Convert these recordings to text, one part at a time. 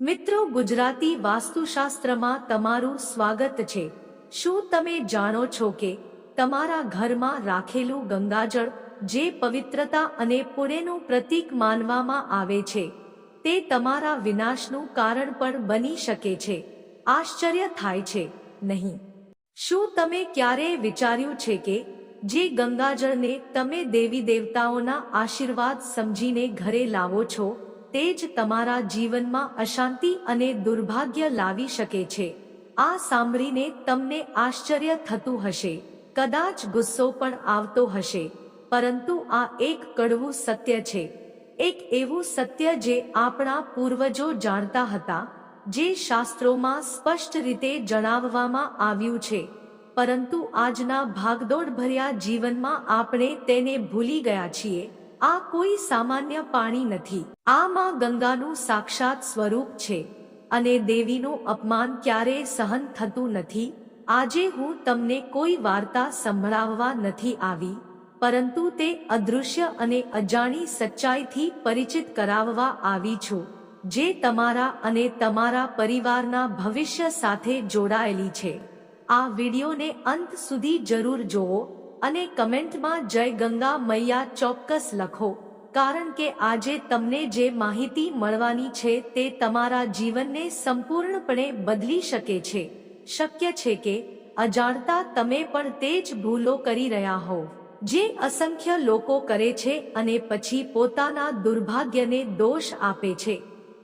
મિત્રો, ગુજરાતી વાસ્તુશાસ્ત્રમાં તમારું સ્વાગત છે. શું તમે જાણો છો કે તમારા ઘરમાં રાખેલું ગંગાજળ જે પવિત્રતા અને પુણ્યનું પ્રતીક માનવામાં આવે છે, તે તમારા વિનાશનું કારણ પણ બની શકે છે? આશ્ચર્ય થાય છે. નહીં. શું તમે ક્યારેય વિચાર્યું છે કે જે ગંગાજળને તમે દેવી દેવતાઓના આશીર્વાદ સમજીને ઘરે લાવો છો? તે જ તમારા જીવનમાં અશાંતિ અને દુર્ભાગ્ય લાવી શકે છે. આ સાંભળીને તમને આશ્ચર્ય થતું હશે. કદાચ ગુસ્સો પણ આવતો હશે. પરંતુ આ એક કડવું સત્ય છે. એક એવું સત્ય જે આપણા પૂર્વજો જાણતા હતા, જે શાસ્ત્રોમાં સ્પષ્ટ રીતે જણાવવામાં આવ્યું છે. પરંતુ આજના ભાગદોડ ભર્યા જીવનમાં આપણે તેને ભૂલી ગયા છીએ. આ કોઈ સામાન્ય પાણી નથી. આ માં ગંગાનું સાક્ષાત સ્વરૂપ છે અને દેવીનું અપમાન ક્યારેય સહન થતું નથી. આજે હું તમને કોઈ વાર્તા સંભળાવવા નથી આવી, પરંતુ તે અદૃશ્ય અને અજાણી સચ્ચાઈથી પરિચિત કરાવવા આવી છું, જે તમારા અને તમારા પરિવારના ભવિષ્ય સાથે જોડાયેલી છે. આ વિડીયોને અંત સુધી જરૂર જોવો અને કમેન્ટમાં જય ગંગા મૈયા ચોક્કસ લખો, કારણ કે આજે તમને જે માહિતી મળવાની છે તે તમારા જીવનને સંપૂર્ણપણે બદલી શકે છે. શક્ય છે કે અજાણતા તમે પણ તે જ ભૂલો કરી રહ્યા હો જે અસંખ્ય લોકો કરે છે અને પછી પોતાના દુર્ભાગ્યને દોષ આપે છે.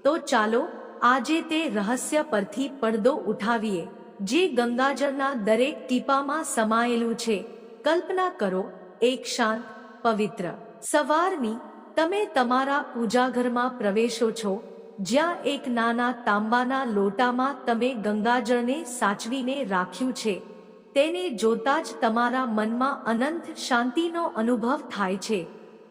તો ચાલો, આજે તે રહસ્ય પરથી પડદો ઉઠાવીએ, જે ગંગાજળના દરેક ટીપામાં સમાયેલું છે. કલ્પના કરો, એક શાંત, પવિત્ર સવારની તમે તમારા પૂજાઘરમાં પ્રવેશો છો, જ્યાં એક નાના તાંબાના લોટામાં તમે ગંગાજળને સાચવીને રાખ્યું છે. તેને જોતા જ તમારા મનમાં અનંત શાંતિનો અનુભવ થાય છે.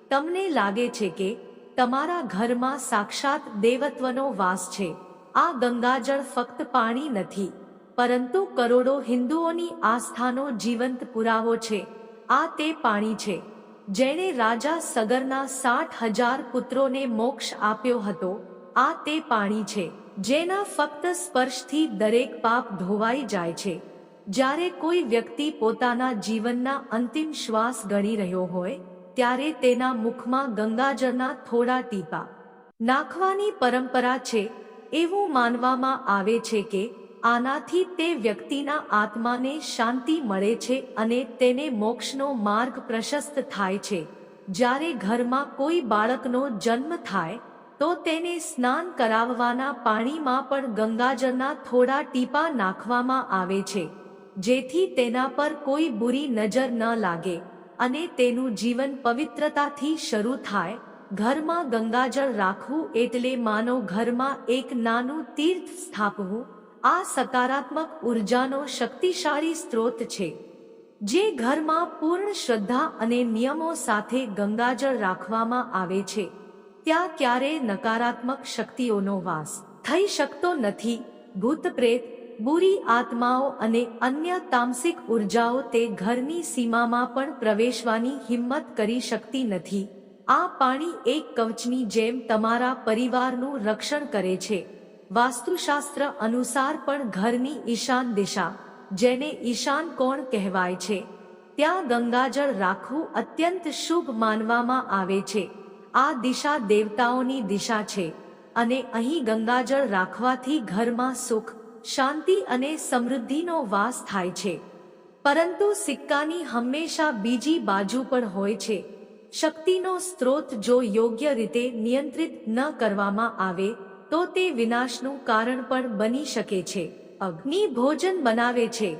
તમને લાગે છે કે તમારા ઘરમાં સાક્ષાત દેવત્વનો વાસ છે. આ ગંગાજળ ફક્ત પાણી નથી. પરંતુ કરોડો હિન્દુઓની આસ્થાનો જીવંત પુરાવો છે. આ તે પાણી છે. જેણે રાજા સગરના સાઠ હજાર પુત્રોને મોક્ષ આપ્યો હતો. આ તે પાણી છે. જેના ફક્ત સ્પર્શથી દરેક પાપ ધોવાઈ જાય છે. જ્યારે કોઈ વ્યક્તિ પોતાના જીવનના અંતિમ શ્વાસ ગણી રહ્યો હોય, ત્યારે તેના મુખમાં ગંગાજળના થોડા ટીપા. નાખવાની પરંપરા છે. એવું માનવામાં આવે છે કે આનાથી તે વ્યક્તિના આત્માને શાંતિ મળે છે અને તેને મોક્ષનો માર્ગ પ્રશસ્ત થાય છે. જ્યારે ઘરમાં કોઈ બાળકનો જન્મ થાય, તો તેને સ્નાન કરાવવાના પાણીમાં પણ ગંગાજળના થોડા ટીપા નાખવામાં આવે છે, જેથી તેના પર કોઈ બુરી નજર ન લાગે અને તેનું જીવન પવિત્રતાથી શરૂ થાય. ઘરમાં ગંગાજળ રાખવું એટલે માનો ઘરમાં એક નાનું તીર્થ સ્થાપવું આ સકારાત્મક ઉર્જાનો શક્તિશાળી સ્ત્રોત છે, જે ઘરમાં પૂર્ણ શ્રદ્ધા અને નિયમો સાથે ગંગાજળ રાખવામાં આવે છે. ત્યાં ક્યારેય નકારાત્મક શક્તિઓનો વાસ થઈ શકતો નથી. ભૂત પ્રેત, બુરી આત્માઓ અને અન્ય તામસિક ઉર્જાઓ તે ઘરની સીમામાં પણ પ્રવેશવાની હિંમત કરી શકતી નથી. આ પાણી એક કવચની જેમ તમારા પરિવારનું રક્ષણ કરે છે. વાસ્તુશાસ્ત્ર અનુસાર પણ ઘરની ઈશાન દિશા, જેને ઈશાન કોણ કહેવાય છે, ત્યાં ગંગાજળ રાખવું અત્યંત શુભ માનવામાં આવે છે. આ દિશા દેવતાઓની દિશા છે અને અહીં ગંગાજળ રાખવાથી ઘરમાં સુખ, શાંતિ અને સમૃદ્ધિનો વાસ થાય છે. પરંતુ સિક્કાની હંમેશા બીજી બાજુ પણ હોય છે. શક્તિનો સ્ત્રોત જો યોગ્ય રીતે નિયંત્રિત ન કરવામાં આવે તો તે વિનાશનું કારણ પણ બની શકે છે. અગ્નિ ભોજન બનાવે છે,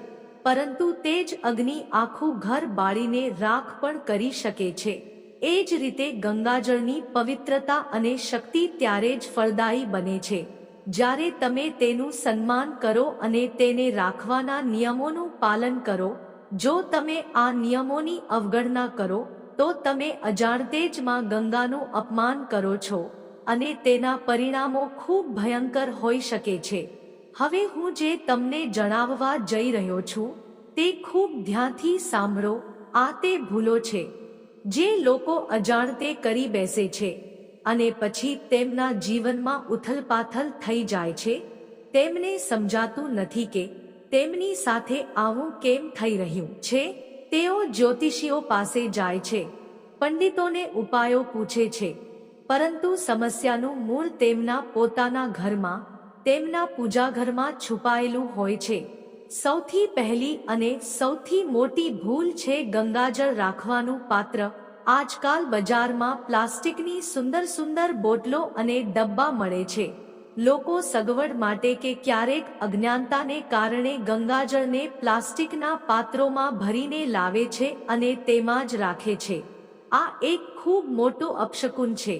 પરંતુ તે જ અગ્નિ આખું ઘર બાળીને રાખ પણ કરી શકે છે. એ જ રીતે ગંગાજળની પવિત્રતા અને શક્તિ ત્યારે જ ફળદાયી બને છે. જ્યારે તમે તેનું સન્માન કરો અને તેને રાખવાના નિયમોનું પાલન કરો, જો તમે આ નિયમોની અવગણના કરો, તો તમે અજાણતે જ માં ગંગાનું અપમાન કરો છો. અને તેના પરિણામો ખૂબ ભયંકર હોઈ શકે છે. હવે હું જે તમને જણાવવા જઈ રહ્યો છું, તે ખૂબ ધ્યાનથી સાંભળો, આ તે ભૂલો છે, જે લોકો અજાણતે કરી બેસે છે, અને પછી તેમના જીવનમાં ઉથલપાથલ થઈ જાય છે, તેમને સમજાતું નથી કે તેમની સાથે આવું કેમ થઈ રહ્યું છે, તેઓ જ્યોતિષીઓ પાસે જાય છે, પંડિતોને ઉપાયો પૂછે છે. પરંતુ સમસ્યાનું મૂળ તેમના પોતાના ઘરમાં, તેમના પૂજાઘરમાં છુપાયેલું હોય છે. સૌથી પહેલી અને સૌથી મોટી ભૂલ છે ગંગાજળ રાખવાનું પાત્ર. આજકાલ બજારમાં પ્લાસ્ટિકની સુંદર સુંદર બોટલો અને ડબ્બા મળે છે. લોકો સગવડ માટે કે ક્યારેક અજ્ઞાનતાને કારણે ગંગાજળને પ્લાસ્ટિકના પાત્રોમાં ભરીને લાવે છે અને તેમાં જ રાખે છે. આ એક ખૂબ મોટો અપશકુન છે.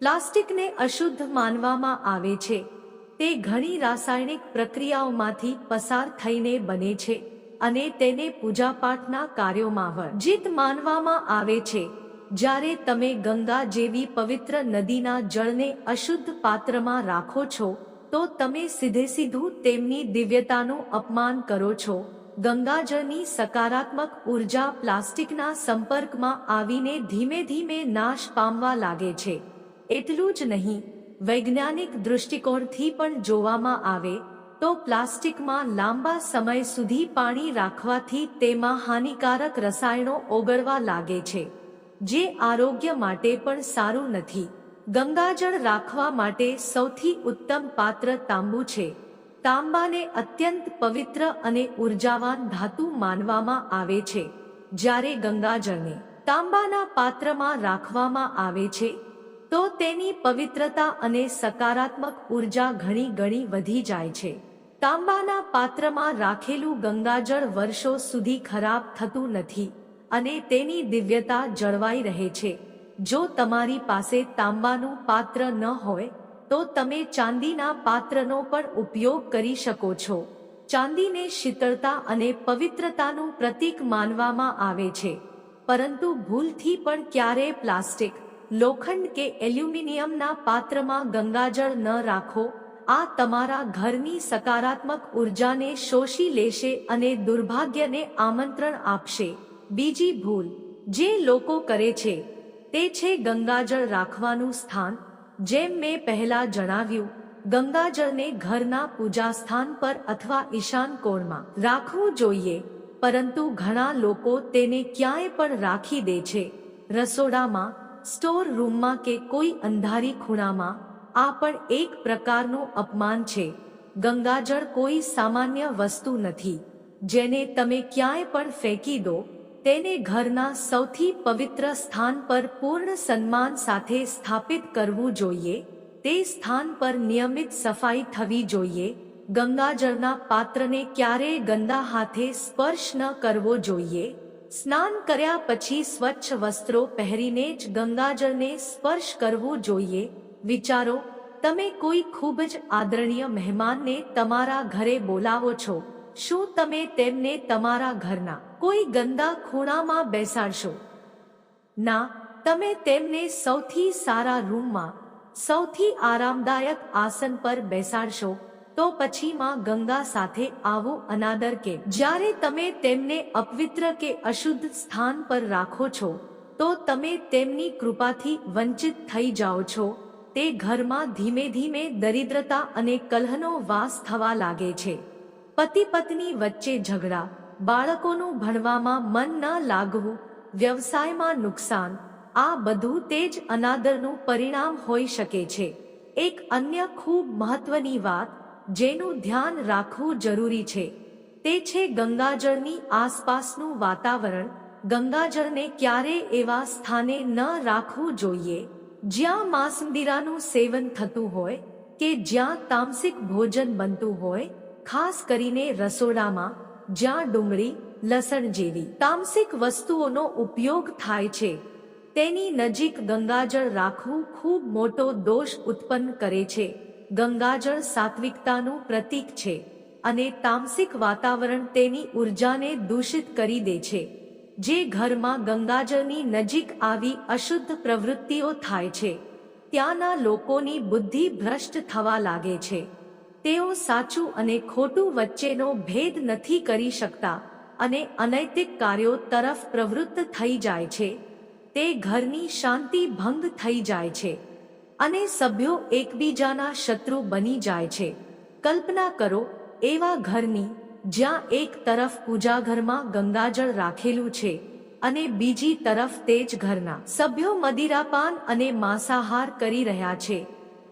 પ્લાસ્ટિકને અશુદ્ધ માનવામાં આવે છે. તે ઘણી રાસાયણિક પ્રક્રિયાઓમાંથી પસાર થઈને બને છે અને તેને પૂજાપાઠના કાર્યોમાં વર્જિત માનવામાં આવે છે. જ્યારે તમે ગંગા જેવી પવિત્ર નદીના જળને અશુદ્ધ પાત્રમાં રાખો છો, તો તમે સીધે સીધું તેમની દિવ્યતાનું અપમાન કરો છો. ગંગાજળની સકારાત્મક ઊર્જા પ્લાસ્ટિકના સંપર્કમાં આવીને ધીમે ધીમે નાશ પામવા લાગે છે. એટલું જ નહીં, વૈજ્ઞાનિક દૃષ્ટિકોણથી પણ જોવામાં આવે, તો પ્લાસ્ટિકમાં લાંબા સમય સુધી પાણી રાખવાથી તેમાં હાનિકારક રસાયણો ઓગળવા લાગે છે, જે આરોગ્ય માટે પણ સારું નથી. ગંગાજળ રાખવા માટે સૌથી ઉત્તમ પાત્ર તાંબુ છે. તાંબાને અત્યંત પવિત્ર અને ઉર્જાવાન ધાતુ માનવામાં આવે છે. જ્યારે ગંગાજળને તાંબાના પાત્રમાં રાખવામાં આવે છે તો તેની પવિત્રતા અને સકારાત્મક ઊર્જા ઘણી ઘણી વધી જાય છે. તાંબાના પાત્રમાં રાખેલું ગંગાજળ વર્ષો સુધી ખરાબ થતું નથી અને તેની દિવ્યતા જળવાઈ રહે છે. જો તમારી પાસે તાંબાનું પાત્ર ન હોય, તો તમે ચાંદીના પાત્રનો પણ ઉપયોગ કરી શકો છો. ચાંદીને શીતળતા અને પવિત્રતાનું પ્રતીક માનવામાં આવે છે. પરંતુ ભૂલથી પણ ક્યારેય પ્લાસ્ટિક લોખંડ કે એલ્યુમિનિયમના પાત્રમાં ગંગાજળ ન રાખો, આ તમારા ઘરની સકારાત્મક ઉર્જાને શોષી લેશે અને દુર્ભાગ્યને આમંત્રણ આપશે. બીજી ભૂલ, જે લોકો કરે છે, તે છે ગંગાજળ રાખવાનું સ્થાન. જેમ મેં પહેલા જણાવ્યું, ગંગાજળને ઘરના પૂજા સ્થાન પર અથવા ઈશાન કોણમાં રાખવું જોઈએ, પરંતુ ઘણા લોકો તેને ક્યાંય પણ રાખી દે છે. રસોડામાં સ્ટોર રૂમમાં કે કોઈ અંધારી ખૂણામાં, આ પણ એક પ્રકારનું અપમાન છે. ગંગાજળ કોઈ સામાન્ય વસ્તુ નથી. જેને તમે ક્યાંય પણ ફેંકી દો, તેને ઘરના સૌથી પવિત્ર સ્થાન પર પૂર્ણ સન્માન સાથે સ્થાપિત કરવું જોઈએ. તે સ્થાન પર નિયમિત સફાઈ થવી જોઈએ. ગંગાજળના પાત્રને ક્યારેય ગંદા હાથે સ્પર્શ ન કરવો જોઈએ. સ્નાન કર્યા પછી સ્વચ્છ વસ્ત્રો પહેરીને જ ગંગાજળને સ્પર્શ કરવું જોઈએ. વિચારો, તમે કોઈ ખૂબ જ આદરણીય મહેમાનને તમારા ઘરે બોલાવો છો. શું તમે તેમને તમારા ઘરના કોઈ ગંદા ખૂણામાં બેસાડશો? ના, તમે તેમને સૌથી સારા રૂમમાં, સૌથી આરામદાયક આસન પર બેસાડશો. તો પછી માં ગંગા સાથે આવો અનાદર કે જ્યારે તમે તેમને અપવિત્ર કે અશુદ્ધ સ્થાન પર રાખો છો, તો તમે તેમની કૃપાથી વંચિત થઈ જાઓ છો. તે ઘરમાં ધીમે ધીમે દરિદ્રતા અને કલહનો વાસ થવા લાગે છે. પતિ પત્ની વચ્ચે ઝઘડા, બાળકોનું ભણવામાં મન ન લાગવું, વ્યવસાયમાં નુકસાન, આ બધું તે જ અનાદરનું પરિણામ હોઈ શકે છે. એક અન્ય ખૂબ મહત્વની વાત જેનું ધ્યાન રાખવું જરૂરી છે. તે છે ગંગાજળની આસપાસનું વાતાવરણ. ગંગાજળને ક્યારે એવા સ્થાને ન રાખવું જોઈએ. જ્યાં માંસમદીરાનું સેવન થતું હોય કે જ્યાં તામસિક ભોજન બનતું હોય, ખાસ કરીને રસોડામાં, જ્યાં ડુંગળી, લસણ જેવી તામસિક વસ્તુઓનો ઉપયોગ થાય છે. તેની નજીક ગંગાજળ રાખવું ખૂબ મોટો દોષ ઉત્પન્ન કરે છે. ગંગાજળ સાત્વિકતાનું પ્રતીક છે અને તામસિક વાતાવરણ તેની ઉર્જાને દૂષિત કરી દે છે. જે ઘરમાં ગંગાજળની નજીક આવી અશુદ્ધ પ્રવૃત્તિઓ થાય છે, ત્યાંના લોકોની બુદ્ધિ ભ્રષ્ટ થવા લાગે છે. તેઓ સાચું અને ખોટું વચ્ચેનો ભેદ નથી કરી શકતા અને અનૈતિક કાર્યો તરફ પ્રવૃત્ત થઈ જાય છે. તે ઘરની શાંતિ ભંગ થઈ જાય છે. અને સભ્યો એકબીજાના શત્રુ બની જાય છે. કલ્પના કરો, એવા ઘરની, જ્યાં એક તરફ પૂજાઘરમાં ગંગાજળ રાખેલું છે અને બીજી તરફ તે જ ઘરના. સભ્યો મદિરાપાન અને માંસાહાર કરી રહ્યા છે.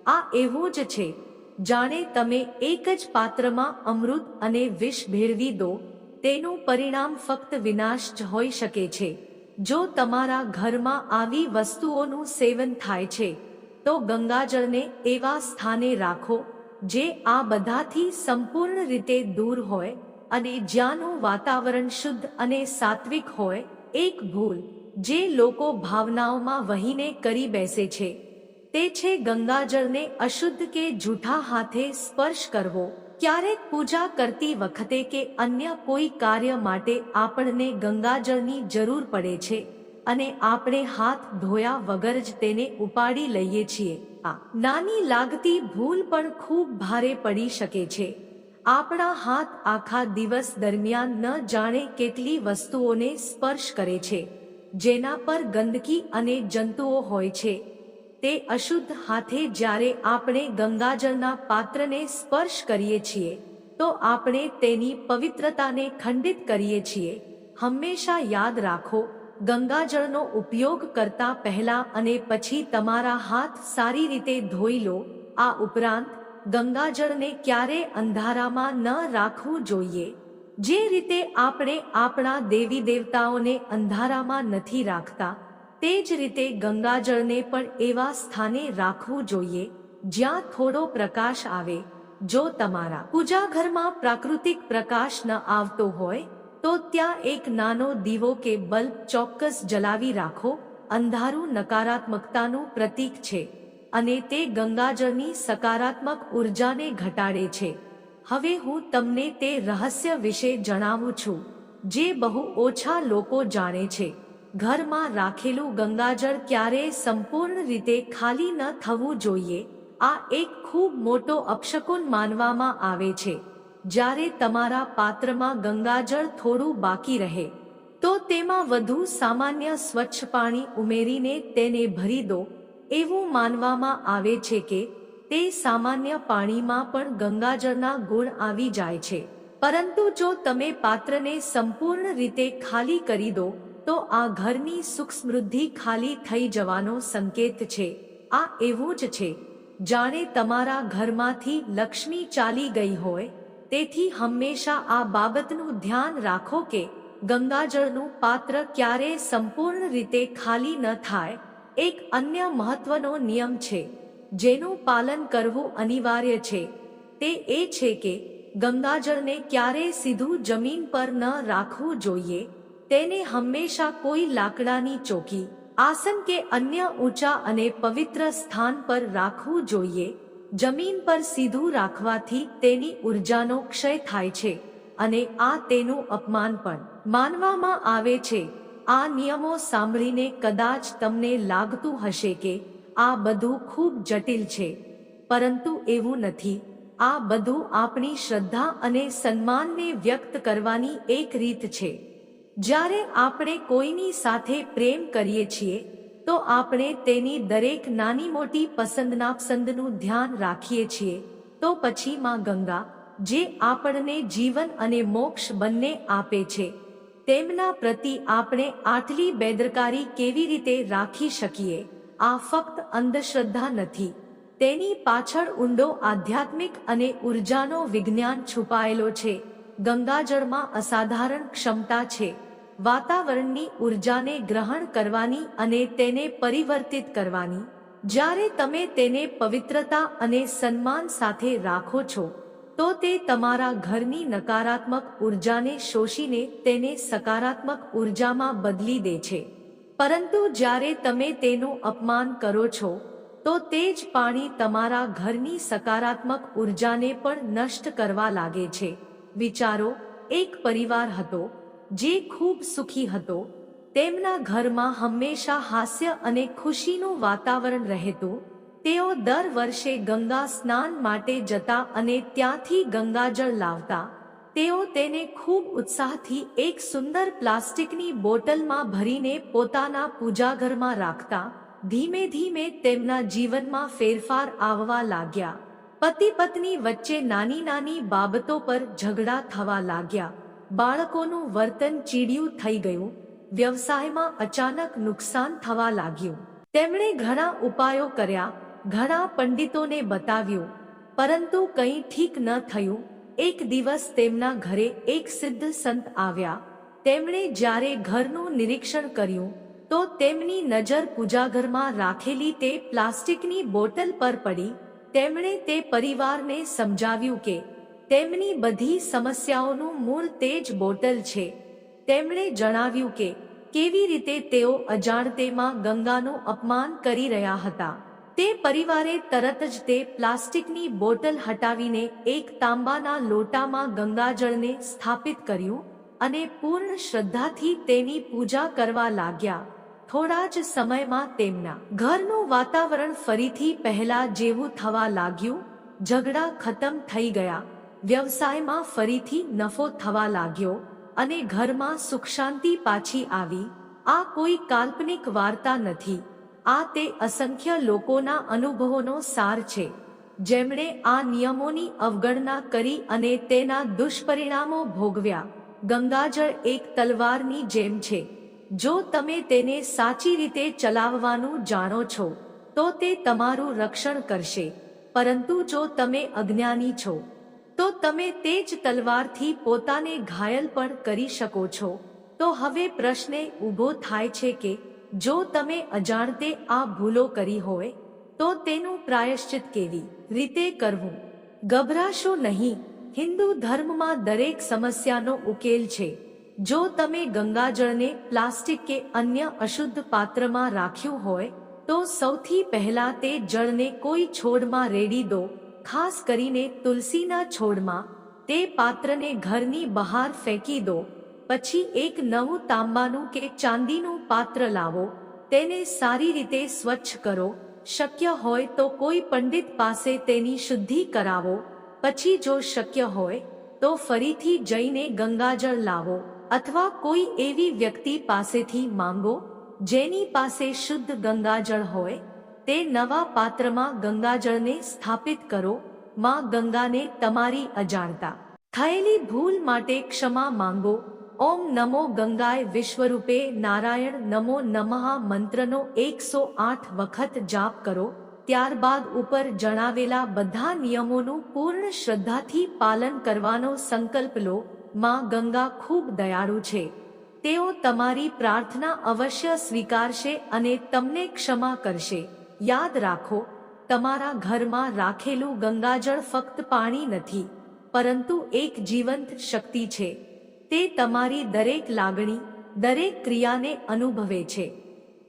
આ એવું જ છે, જાણે તમે એક જ પાત્રમાં અમૃત અને વિષ ભેળવી દો, તેનું પરિણામ ફક્ત વિનાશ જ હોઈ શકે છે. જો તમારા ઘરમાં આવી વસ્તુઓનું સેવન થાય છે તો ગંગાજળને એવા સ્થાને રાખો, જે આ બધાથી સંપૂર્ણ રીતે દૂર હોય અને જ્યાંનું વાતાવરણ શુદ્ધ અને સાત્વિક હોય, એક ભૂલ જે લોકો ભાવનાઓમાં વહીને કરી બેસે છે. તે છે ગંગાજળને અશુદ્ધ કે જૂઠા હાથે સ્પર્શ કરવો. ક્યારેક પૂજા કરતી વખતે કે અન્ય કોઈ કાર્ય માટે આપણને ગંગાજળની જરૂર પડે છે. અને આપણે હાથ ધોયા વગર જ તેને ઉપાડી લઈએ છીએ. આ નાની લાગતી ભૂલ પણ ખૂબ ભારે પડી શકે છે. આપણા હાથ આખા દિવસ દરમિયાન ન જાણે કેટલી વસ્તુઓને સ્પર્શ કરે છે. જેના પર ગંદકી અને જંતુઓ હોય છે. તે અશુદ્ધ હાથે જ્યારે આપણે ગંગાજળના પાત્રને સ્પર્શ કરીએ છીએ, તો આપણે તેની પવિત્રતાને ખંડિત કરીએ છીએ. હંમેશા યાદ રાખો ગંગાજળનો ઉપયોગ કરતા પહેલા અને પછી તમારા હાથ સારી રીતે ધોઈ લો. આ ઉપરાંત, ગંગાજળને ક્યારે અંધારામાં ન રાખવું જોઈએ. જે રીતે આપણે આપણા દેવી દેવતાઓને અંધારામાં નથી રાખતા, તે જ રીતે ગંગાજળને પણ એવા સ્થાને રાખવું જોઈએ, જ્યાં થોડો પ્રકાશ આવે. જો તમારા પૂજાઘરમાં પ્રાકૃતિક પ્રકાશ ન આવતો હોય તો ત્યાં એક નાનો દીવો કે બલ્બ ચોક્કસ જલાવી રાખો, અંધારું નકારાત્મકતાનું પ્રતીક છે અને તે ગંગાજળની સકારાત્મક ઉર્જાને ઘટાડે છે. હવે હું તમને તે રહસ્ય વિશે જણાવું છું, જે બહુ ઓછા લોકો જાણે છે. ઘરમાં રાખેલું ગંગાજળ ક્યારેય સંપૂર્ણ રીતે ખાલી ન થવું જોઈએ, આ એક ખૂબ મોટો અપશકુન માનવામાં આવે છે. જ્યારે તમારા પાત્રમાં ગંગાજળ થોડું બાકી રહે, તો તેમાં વધુ સામાન્ય સ્વચ્છ પાણી ઉમેરીને તેને ભરી દો, એવું માનવામાં આવે છે કે તે સામાન્ય પાણીમાં પણ ગંગાજળના ગુણ આવી જાય છે. પરંતુ જો તમે પાત્રને સંપૂર્ણ રીતે ખાલી કરી દો, તો આ ઘરની સુખ સમૃદ્ધિ ખાલી થઈ જવાનો સંકેત છે. આ એવું જ છે. જાણે તમારા ઘરમાંથી લક્ષ્મી ચાલી ગઈ હોય તેથી હંમેશા આ બાબતનું ધ્યાન રાખો કે ગંગાજળનું પાત્ર ક્યારેય સંપૂર્ણ રીતે ખાલી ન થાય, એક અન્ય મહત્વનો નિયમ છે, જેનું પાલન કરવું અનિવાર્ય છે. તે એ છે કે ગંગાજળને ક્યારેય સીધું જમીન પર ન રાખવું જોઈએ, તેને હંમેશા કોઈ લાકડાની ચોકી, આસન કે અન્ય ઊંચા અને પવિત્ર સ્થાન પર રાખવું જોઈએ જમીન પર સીધું રાખવાથી તેની ઉર્જાનો ક્ષય થાય છે અને આ તેનું અપમાન પણ માનવામાં આવે છે. આ નિયમો સાંભળીને કદાચ તમને લાગતું હશે કે આ બધું ખૂબ જટિલ છે, પરંતુ એવું નથી. આ બધું આપણી શ્રદ્ધા અને સન્માનને વ્યક્ત કરવાની એક રીત છે. જ્યારે આપણે કોઈની સાથે પ્રેમ કરીએ છીએ તો આપણે તેની દરેક નાની મોટી પસંદના પસંદનું ધ્યાન રાખીએ છીએ. તો પછી માં ગંગા, જે આપણને જીવન અને મોક્ષ બંને આપે છે, તેમના પ્રતિ આપણે આટલી બેદરકારી કેવી રીતે રાખી શકીએ? આ ફક્ત અંધશ્રદ્ધા નથી. તેની પાછળ ઊંડો આધ્યાત્મિક અને ઉર્જાનો વિજ્ઞાન છુપાયેલો છે. ગંગાજળમાં અસાધારણ ક્ષમતા છે. વાતાવરણની ઉર્જાને ગ્રહણ કરવાની અને તેને પરિવર્તિત કરવાની. જ્યારે તમે તેને પવિત્રતા અને સન્માન સાથે રાખો છો, તો તે તમારા ઘરની નકારાત્મક ઉર્જાને શોષીને તેને સકારાત્મક ઉર્જામાં બદલી દે છે. પરંતુ જ્યારે તમે તેનું અપમાન કરો છો, તો તે જ પાણી તમારા ઘરની સકારાત્મક ઉર્જાને પણ નષ્ટ કરવા લાગે છે. વિચારો, એક પરિવાર હતો જે ખૂબ સુખી હતો, તેમના ઘરમાં હંમેશા હાસ્ય અને ખુશીનું વાતાવરણ રહેતું, તેઓ દર વર્ષે ગંગા સ્નાન માટે જતા અને ત્યાંથી ગંગાજળ લાવતા, તેઓ તેને ખૂબ ઉત્સાહથી એક સુંદર પ્લાસ્ટિકની બોટલમાં ભરીને પોતાના પૂજાઘરમાં રાખતા, ધીમે ધીમે તેમના જીવનમાં ફેરફાર આવવા લાગ્યા. પતિ પત્ની વચ્ચે નાની નાની બાબતો પર ઝઘડા થવા લાગ્યા. બાળકોનું વર્તન ચીડિયું થઈ ગયું, વ્યવસાયમાં અચાનક નુકસાન થવા લાગ્યું. તેમણે ઘણા ઉપાયો કર્યા, ઘણા પંડિતોને બતાવ્યું, પરંતુ કંઈ ઠીક ન થયું. એક દિવસ તેમના ઘરે એક સિદ્ધ સંત આવ્યા. તેમણે જ્યારે ઘરનું નિરીક્ષણ કર્યું, તો તેમની નજર પૂજાઘરમાં રાખેલી તે પ્લાસ્ટિકની બોટલ પર પડી. તેમણે તે પરિવારને સમજાવ્યું કે તેમની બધી સમસ્યાઓનું મૂળ તે જ બોટલ છે. તેમણે જણાવ્યું કે, કેવી રીતે તેઓ અજાણતેમાં ગંગાનું અપમાન કરી રહ્યા હતા. તે પરિવારે તરત જ તે પ્લાસ્ટિકની બોટલ હટાવીને એક તાંબાના લોટામાં ગંગાજળને સ્થાપિત કર્યું અને પૂર્ણ શ્રદ્ધાથી તેની પૂજા કરવા લાગ્યા. થોડા જ સમયમાં તેમના ઘરનું વાતાવરણ ફરીથી પહેલા જેવું થવા લાગ્યું. ઝઘડા ખતમ થઈ ગયા. વ્યવસાયમાં ફરીથી નફો થવા લાગ્યો અને ઘરમાં સુખ શાંતિ પાછી આવી. આ કોઈ કાલ્પનિક વાર્તા નથી. આ તે અસંખ્ય લોકોના અનુભવોનો સાર છે. જેમણે આ નિયમોની અવગણના કરી અને તેના દુષ્પરિણામો ભોગવ્યા. ગંગાજળ એક તલવારની જેમ છે. જો તમે તેને સાચી રીતે ચલાવવાનું જાણો છો, તો તે તમારું રક્ષણ કરશે. પરંતુ જો તમે અજ્ઞાની છો તો તમે તે જ તલવારથી પોતાને ઘાયલ પણ કરી શકો છો. તો હવે પ્રશ્ન ઊભો થાય છે કે, જો તમે અજાણતે આ ભૂલો કરી હોય, તો તેનું પ્રાયશ્ચિત કેવી રીતે કરવું? ગભરાશો નહીં. હિન્દુ ધર્મમાં દરેક સમસ્યાનો ઉકેલ છે. જો તમે ગંગાજળને પ્લાસ્ટિક કે અન્ય અશુદ્ધ પાત્રમાં રાખ્યું હોય, તો સૌથી પહેલા તે જળને કોઈ છોડમાં રેડી દો ખાસ કરીને તુલસીના છોડમાં, તે પાત્રને ઘરની બહાર ફેંકી દો, પછી એક નવું તાંબાનું કે ચાંદીનું પાત્ર લાવો, તેને સારી રીતે સ્વચ્છ કરો, શક્ય હોય તો કોઈ પંડિત પાસે તેની શુદ્ધિ કરાવો, પછી જો શક્ય હોય, તો ફરીથી જઈને ગંગાજળ લાવો, અથવા કોઈ એવી વ્યક્તિ પાસેથી માંગો, જેની પાસે શુદ્ધ ગંગાજળ હોય તે નવા પાત્રમાં ગંગાજળને સ્થાપિત કરો. માં ગંગાને તમારી અજાણતા. થયેલી ભૂલ માટે ક્ષમા માંગો. ઓમ નમો ગંગાય વિશ્વરૂપે નારાયણ નમો નમઃ મંત્રનો એકસો આઠ વખત જાપ કરો. ત્યારબાદ ઉપર જણાવેલા બધા નિયમોનું પૂર્ણ શ્રદ્ધાથી પાલન કરવાનો સંકલ્પ લો. માં ગંગા ખૂબ દયાળુ છે. તેઓ તમારી પ્રાર્થના અવશ્ય સ્વીકારશે અને તમને ક્ષમા કરશે. યાદ રાખો, તમારા ઘરમાં રાખેલું ગંગાજળ ફક્ત પાણી નથી, પરંતુ એક જીવંત શક્તિ છે. તે તમારી દરેક લાગણી, દરેક ક્રિયાને અનુભવે છે.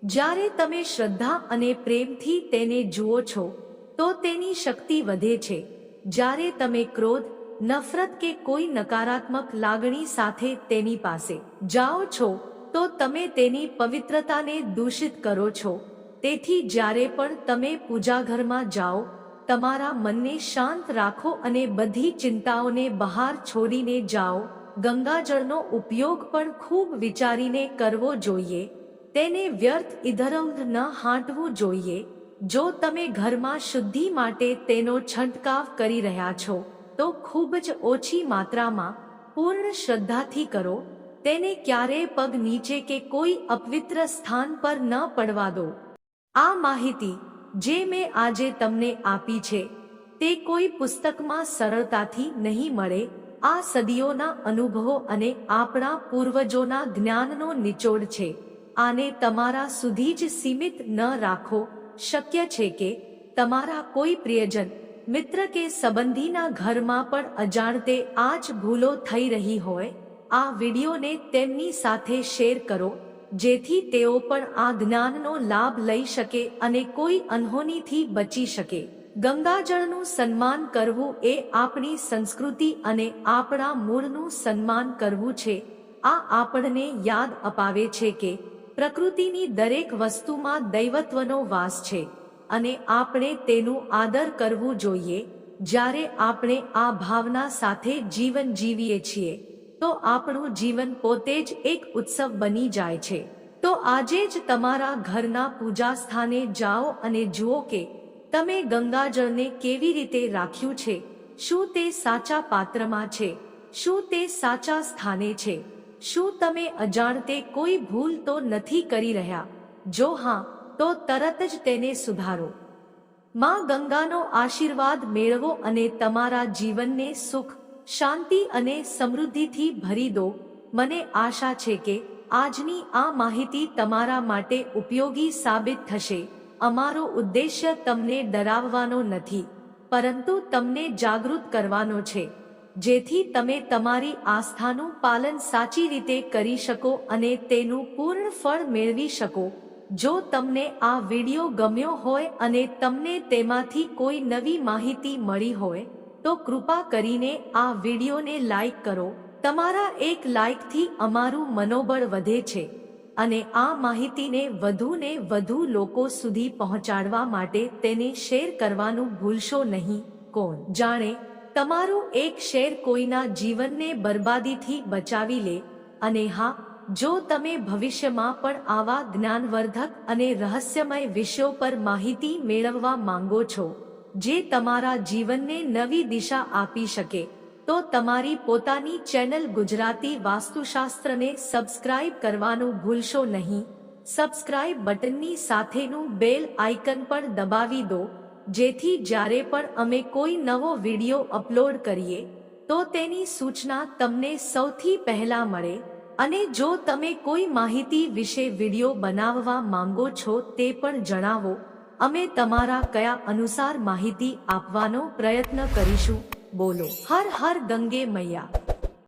જ્યારે તમે શ્રદ્ધા અને પ્રેમથી તેને જુઓ છો, તો તેની શક્તિ વધે છે. જ્યારે તમે ક્રોધ, નફરત કે કોઈ નકારાત્મક લાગણી સાથે તેની પાસે જાઓ છો, તો તમે તેની પવિત્રતાને દૂષિત કરો છો. તેથી જ્યારે પણ તમે પૂજાઘરમાં જાઓ, તમારા મનને શાંત રાખો અને બધી ચિંતાઓને બહાર છોડીને જાઓ. ગંગાજળનો ઉપયોગ પણ ખૂબ વિચારીને કરવો જોઈએ. તેને વ્યર્થ ઇધરંગ ન હાંટવું જોઈએ. જો તમે ઘરમાં શુદ્ધિ માટે તેનો છંટકાવ કરી રહ્યા છો, તો ખૂબ જ ઓછી માત્રામાં પૂર્ણ શ્રદ્ધાથી કરો. તેને ક્યારેય પગ નીચે કે કોઈ અપવિત્ર સ્થાન પર ન પડવા દો. આ માહિતી જે મેં આજે તમને આપી છે, તે કોઈ પુસ્તકમાં સરળતાથી નહીં મળે, આ સદીઓના અનુભવો અને આપણા પૂર્વજોના જ્ઞાનનો નિચોડ છે. આને તમારા સુધી જ સીમિત ન રાખો. શક્ય છે કે તમારા કોઈ પ્રિયજન, મિત્ર કે સંબંધીના ઘરમાં પણ અજાણતે આ જ ભૂલો થઈ રહી હોય. આ વિડીયોને તેમની સાથે શેર કરો. જેથી તેઓ પણ આ જ્ઞાનનો લાભ લઈ શકે અને કોઈ અનહોનીથી બચી શકે. ગંગાજળનું સન્માન કરવું એ આપણી સંસ્કૃતિ અને આપણા મૂળનું સન્માન કરવું છે. આ આપણને યાદ અપાવે છે કે પ્રકૃતિની દરેક વસ્તુમાં દૈવત્વનો વાસ છે અને આપણે તેનું આદર કરવું જોઈએ જ્યારે આપણે આ ભાવના સાથે જીવન જીવીએ છીએ. તો આપણું જીવન પોતે જ એક ઉત્સવ બની જાય છે. તો આજે જ તમારા ઘરના પૂજા સ્થાને જાઓ અને જુઓ કે તમે ગંગાજળને કેવી રીતે રાખ્યું છે, શું તે સાચા પાત્રમાં છે, શું તે સાચા સ્થાને છે, શું તમે અજાણતે કોઈ ભૂલ તો નથી કરી રહ્યા? જો હા, તો તરત જ તેને સુધારો. માં ગંગાનો આશીર્વાદ મેળવો અને તમારા જીવનને સુખ શાંતિ અને સમૃદ્ધિથી ભરી દો. મને આશા છે કે આજની આ માહિતી તમારા માટે ઉપયોગી સાબિત થશે. અમારો ઉદ્દેશ્ય તમને ડરાવવાનો નથી, પરંતુ તમને જાગૃત કરવાનો છે. જેથી તમે તમારી આસ્થાનું પાલન સાચી રીતે કરી શકો અને તેનું પૂર્ણ ફળ મેળવી શકો. જો તમને આ વીડિયો ગમ્યો હોય અને તમને તેમાંથી કોઈ નવી માહિતી મળી હોય તો કૃપા કરીને આ વિડિયોને લાઈક કરો. તમારા એક લાઈકથી અમારું મનોબળ વધે છે અને આ માહિતીને વધુને વધુ લોકો સુધી પહોંચાડવા માટે તેને શેર કરવાનું ભૂલશો નહીં. કોણ? જાણે તમારું એક શેર કોઈના જીવનને બરબાદીથી બચાવી લે અને હા, જો તમે ભવિષ્યમાં પણ આવા જ્ઞાનવર્ધક અને રહસ્યમય વિષયો પર માહિતી મેળવવા માંગો છો જે તમારા જીવનને નવી દિશા આપી શકે, તો તમારી પોતાની ચેનલ ગુજરાતી વાસ્તુશાસ્ત્રને સબસ્ક્રાઇબ કરવાનું ભૂલશો નહીં. સબસ્ક્રાઇબ બટનની સાથેનું બેલ આઇકન પણ દબાવી દો, જેથી જ્યારે પણ અમે કોઈ નવો વિડિયો અપલોડ કરીએ, તો તેની સૂચના તમને સૌથી પહેલા મળે. અને જો તમે કોઈ માહિતી વિશે વિડિયો બનાવવા માંગો છો તે પણ જણાવો. અમે તમારા કયા અનુસાર માહિતી આપવાનો પ્રયત્ન કરીશું? બોલો. હર હર ગંગે મૈયા.